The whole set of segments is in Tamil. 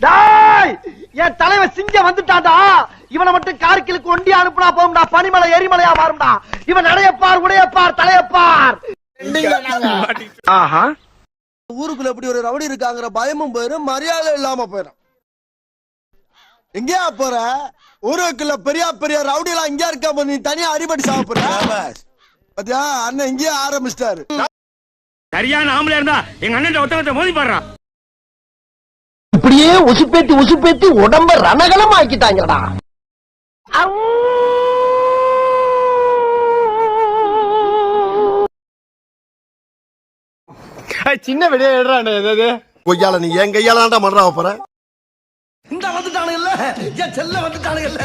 டேய்! என் தலைவன் சிங்கம் வந்துட்டான்டா. இவனை மட்டும் கார்கிலுக்கு ஒண்டி அனுப்புனா போகும்டா. பனிமலை எரிமலையா மாறும்டா. இவன் நடையப்பார் உடையப்பார் தலையப்பார். ஆஹா. ஊருக்குள்ள எப்படி ஒரு ரவுடி இருக்காங்கிற பயமும் போயிரும் மரியாதை இல்லாம போயிடும் எங்கேயா போற? ஊருக்குள்ள பெரிய பெரிய ரவுடி எல்லாம் இங்க இருக்க நீ தனியா அடிபடி சாப்பிடுற? பாத்தியா? அண்ணன் இங்கேயே ஆரம்பிச்சிட்டாரு. சரியான ஆம்பளை இருந்தா எங்க அண்ணன் ஒருத்தவத்தை மோதி பாடுறான் இப்படியே உசுப்பேத்தி உசுப்பேத்தி உடம்ப ரணகலம் ஆக்கிட்டாங்கடா சின்ன வெடியா எடுறான் ஏதாவது கொய்யால நீ என் கையால தான்டா மடுறா போற? இந்த வந்துட்டானுங்கல்ல என் செல்ல வந்துட்டானுங்கல்ல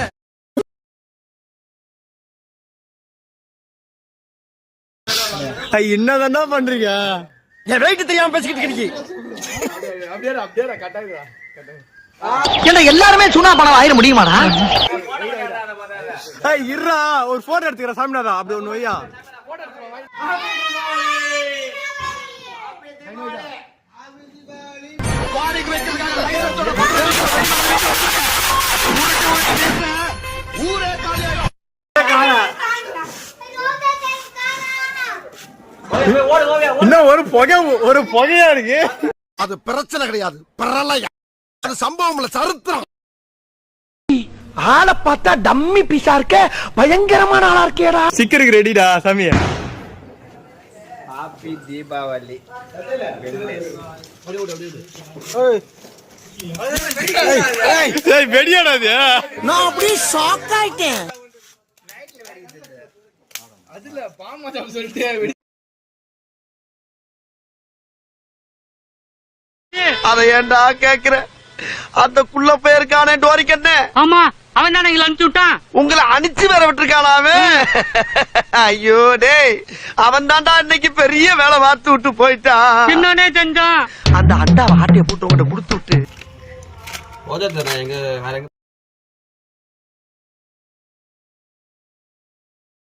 என்னதான்டா பண்றீங்க? என் வெயிட் தெரியாம பேசிக்கிட்டு இருக்கீங்க. எல்லாருமே சுனா பணம் ஆயிர முடியுமாடா? இருடா ஒரு போட்டோ எடுத்துக்கிற சாமிநாதா. அப்படி ஒண்ணு வையா? இன்னும் ஒரு புகை ஒரு புகையா இருக்கு? அது பிரச்சனை கிடையாது. பிரளயம். அது சம்பவம் இல்ல சரித்திரம். ஆளை பார்த்தா டம்மி பீஸா இருக்க பயங்கரமான ஆளா இருக்கேடா. சிக்கருக்கு ரெடிடா சாமியா. ஏய் வெடியாடா இது நான் அப்படியே ஷாக் ஆயிட்டேன். அதை ஏன்டா கேக்குற? அந்த குள்ள போயிருக்கானே டோரிக்கண்ணே ஆமா அவன் தானே எங்களை அனுப்பிச்சு விட்டான். உங்களை அனுப்பிச்சு வேற விட்டுருக்கானாமே ஐயோ டேய் அவன் தான்டா இன்னைக்கு பெரிய வேலை பார்த்து விட்டு போயிட்டான் என்னன்னே செஞ்சான்? அந்த அண்டாவை ஆட்டைய போட்டு உங்கள்ட்ட கொடுத்து விட்டு. போதை தரேன் எங்க வேற எங்க